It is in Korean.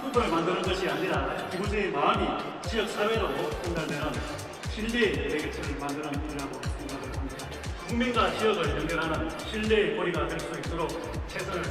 한국을 만드는 것이 아니라 기부생의 마음이 지역 사회로 전달되는 신뢰의 매개체를 만드는 일이라고 생각을 합니다. 국민과 지역을 연결하는 신뢰의 고리가 될 수 있도록 최선을